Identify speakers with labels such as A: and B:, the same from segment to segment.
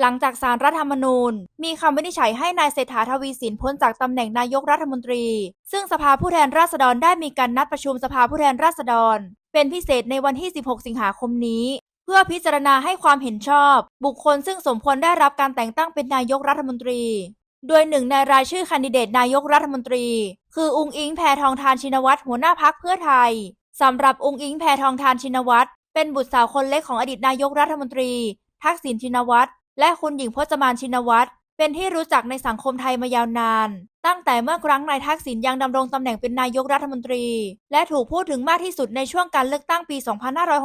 A: หลังจากสารรัฐธรรมนูญ มีคำวินิจฉัยให้นายเศรษฐาทวีสินพ้นจากตำแหน่งนายกรัฐมนตรี ซึ่งสภาผู้แทนราษฎรได้มีการนัดประชุมสภาผู้แทนราษฎร เป็นพิเศษในวันที่ 16 สิงหาคมนี้ เพื่อพิจารณาให้ความเห็นชอบ บุคคลซึ่งสมควรได้รับการแต่งตั้งเป็นนายกรัฐมนตรี โดยหนึ่งในรายชื่อแคนดิเดตนายกรัฐมนตรี คืออุงอิงแพทองทานชินวัตรหัวหน้าพักเพื่อไทยสำหรับอุงอิงแพทองทานชินวัตรเป็นบุตรสาวคนเล็กของอดีตนายกรัฐมนตรี ทักษิณชินวัตร และคุณหญิงพจมานชินวัตรเป็นที่รู้จักในสังคมไทยมายาวนาน ตั้งแต่เมื่อครั้งนายทักษิณยังดำรงตำแหน่งเป็นนายกรัฐมนตรี และถูกพูดถึงมากที่สุดในช่วงการเลือกตั้งปี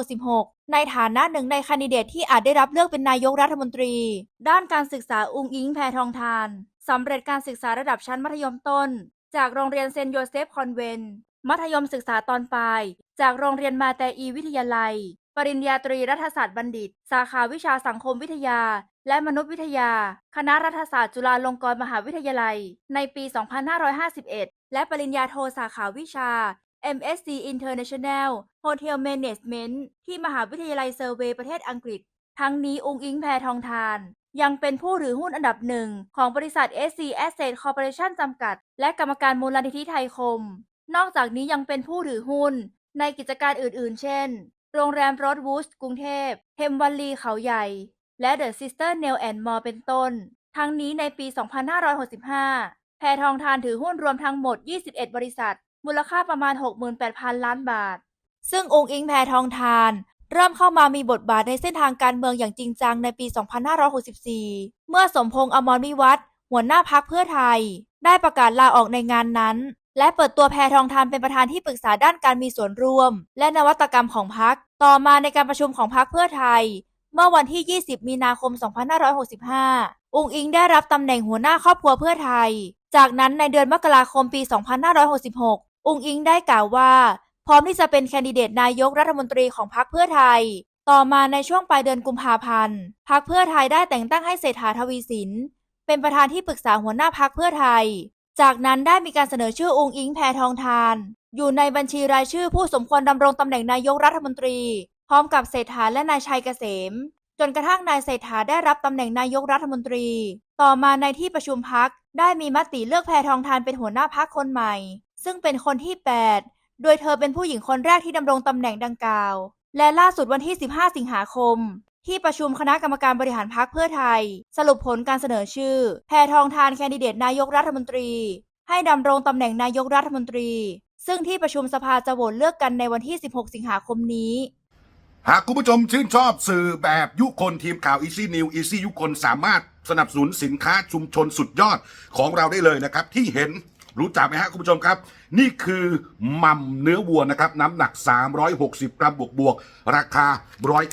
A: 2566 ในฐานะหนึ่งในคนดิเดตที่อาจได้รับเลือกเป็นนายกรัฐมนตรี ด้านการศึกษาอุงอิงแพทองทานสำเร็จการศึกษาระดับชั้นมัธยมต้น จากโรงเรียนเซนต์โยเซฟคอนเวนมัธยมศึกษาตอนปลาย จากโรงเรียนมาแต่อีวิทยาลัย ปริญญาตรีรัฐศาสตร์บัณฑิต สาขาวิชาสังคมวิทยา และมนุษยวิทยา คณะรัฐศาสตร์จุฬาลงกรณ์มหาวิทยาลัย ในปี 2551 และปริญญาโทสาขาวิชา MSc International Hotel Management ที่มหาวิทยาลัยเซอร์เวย์ประเทศอังกฤษ ทั้งนี้องค์อิงแพทองทาน ยังเป็นผู้ถือหุ้นอันดับหนึ่งของบริษัท SC Asset Corporation จำกัด และกรรมการมูลนิธิไทยคม นอกจากนี้ยังเป็นผู้ถือหุ้น ในกิจการอื่นๆ เช่น โรงแรมโรดวูดกรุงเทพเทมวันลีเขาใหญ่ และเดอะซิสเตอร์เนลแอนด์มอเป็นต้น ทั้งนี้ในปี 2565 แพทองทานถือหุ้นรวมทั้งหมด 21 บริษัท มูลค่าประมาณ 68,000 ล้านบาท ซึ่งองค์อิงแพทองทาน เริ่มเข้ามามีบทบาทในเส้นทางการเมืองอย่างจริงจังในปี 2564 เมื่อสมพงษ์อมรวิวัฒหัวหน้าพักเพื่อไทย ได้ประกาศลาออกในงานนั้น และเปิดตัวแพทองทานเป็นประธานที่ปรึกษาด้านการมีส่วนร่วม และนวัตกรรมของพัก ต่อมาในการประชุมของพักเพื่อไทย เมื่อวันที่ 20 มีนาคม 2565อุงอิงได้รับตำแหน่งหัวหน้าครอบครัวเพื่อไทย จากนั้นในเดือนมกราคมปี 2566อุงอิงได้กล่าวว่า พร้อมที่จะเป็นแคนดิเดตนายกรัฐมนตรีของพรรคเพื่อไทย ต่อมาในช่วงปลายเดือนกุมภาพันธ์ พรรคเพื่อไทยได้แต่งตั้งให้เศรษฐาทวีสิน เป็นประธานที่ปรึกษาหัวหน้าพรรคเพื่อไทย จากนั้นได้มีการเสนอชื่อองค์อิงแพทองทาน อยู่ในบัญชีรายชื่อผู้สมควรดำรงตำแหน่งนายกรัฐมนตรี พร้อมกับเศรษฐาและนายชัยเกษม จนกระทั่งนายเศรษฐาได้รับตำแหน่งนายกรัฐมนตรี ต่อมาในที่ประชุมพักได้มีมติเลือกแพทองทานเป็นหัวหน้าพักคนใหม่ ซึ่งเป็นคนที่ 8 โดยเธอเป็นผู้หญิงคนแรกที่ดำรงตำแหน่งดังกล่าว และล่าสุดวันที่ 15 สิงหาคมที่ประชุมคณะกรรมการบริหารพักเพื่อไทย สรุปผลการเสนอชื่อ แพทองทานแคนดิเดตนายกรัฐมนตรี ให้ดำรงตำแหน่งนายกรัฐมนตรี ซึ่งที่ประชุมสภาจะโหวตเลือกกันในวันที่ 16 สิงหาคมนี้
B: หากคุณผู้ชมชื่นชอบสื่อแบบยุคนทีมข่าว Easy New Easy ยุคนสามารถสนับสนุนสินค้าชุมชนสุดยอดของเราได้เลยนะครับ ที่เห็นรู้จักไหมฮะคุณผู้ชมครับ นี่คือมัมเนื้อวัวนะครับ น้ำหนัก 360 กรัมบวกบวกๆราคา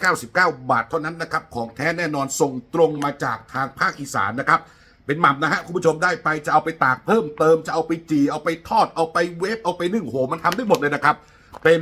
B: 199 บาทเท่านั้นนะครับ ของแท้แน่นอนส่งตรงมาจากทางภาคอีสานนะครับ เป็นหม่ำนะฮะคุณผู้ชมได้ไปจะเอาไปตากเพิ่มเติมจะเอาไปจีเอาไปทอดเอาไปเวฟเอาไปนึ่งโหมันทำได้หมดเลยนะครับ เป็น